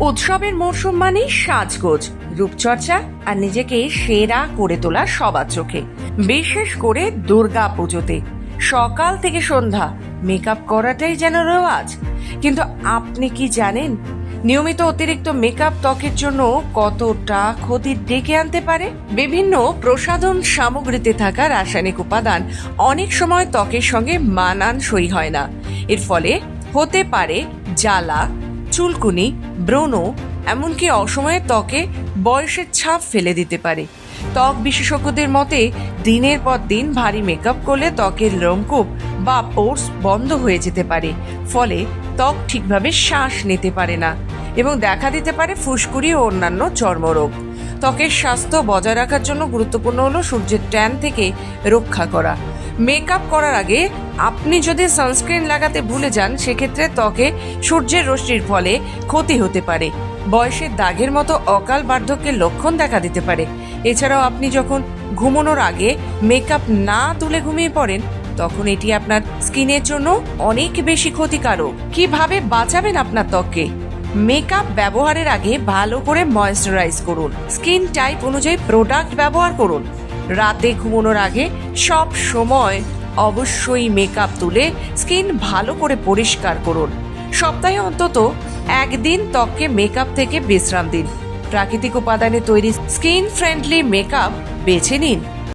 উৎসবের মরশুম মানেই সাজগোজ, রূপচর্চা আর নিজেকে সেরা করে তোলা সবার চোখে, বিশেষ করে দুর্গা পুজোতে। সকাল থেকে সন্ধ্যা মেকআপ করাটাই যেন রেওয়াজ। কিন্তু আপনি কি জানেন, নিয়মিত অতিরিক্ত মেকআপ ত্বকের জন্য কতটা ক্ষতি ডেকে আনতে পারে? বিভিন্ন প্রসাধন সামগ্রীতে থাকা রাসায়নিক উপাদান অনেক সময় ত্বকের সঙ্গে মানানসই হয় না। এর ফলে হতে পারে জ্বালা চুলকুনি, ব্রণ, এমনকি অসময়ে ত্বকে বয়সের ছাপ ফেলে দিতে পারে। ত্বক বিশেষজ্ঞদের মতে, দিনের পর দিন ভারী মেকআপ করলে ত্বকের লোমকূপ বা পোর্স বন্ধ হয়ে যেতে পারে, ফলে ত্বক ঠিকভাবে শ্বাস নিতে পারে না এবং দেখা দিতে পারে ফুসকুড়ি ও অন্যান্য চর্মরোগ। ত্বকের স্বাস্থ্য বজায় রাখার জন্য গুরুত্বপূর্ণ হলো সূর্যের ট্যান থেকে রক্ষা করা। মেকআপ করার আগে আপনি যদি সানস্ক্রিন লাগাতে ভুলে যান, সেক্ষেত্রে ত্বকে সূর্যের রশ্মির ফলে ক্ষতি হতে পারে। বয়সের দাগের মতো অকাল বার্ধক্যের লক্ষণ দেখা দিতে পারে। এছাড়াও আপনি যখন ঘুমানোর আগে মেকআপ না তুলে ঘুমিয়ে পড়েন, তখন এটি আপনার স্কিনের জন্য অনেক বেশি ক্ষতিকারক। কীভাবে বাঁচাবেন আপনার ত্বককে? মেকআপ ব্যবহারের আগে ভালো করে ময়েশ্চারাইজ করুন। স্কিন টাইপ অনুযায়ী প্রোডাক্ট ব্যবহার করুন। রাতে ঘুমোনোর আগে সব সময় অবশ্যই মেকআপ তুলে স্কিন ভালো করে পরিষ্কার করুন। সপ্তাহে অন্তত একদিন ত্বককে মেকআপ থেকে বিশ্রাম দিন। প্রাকৃতিক উপাদানে তৈরি স্কিন ফ্রেন্ডলি মেকআপ বেছে নিন।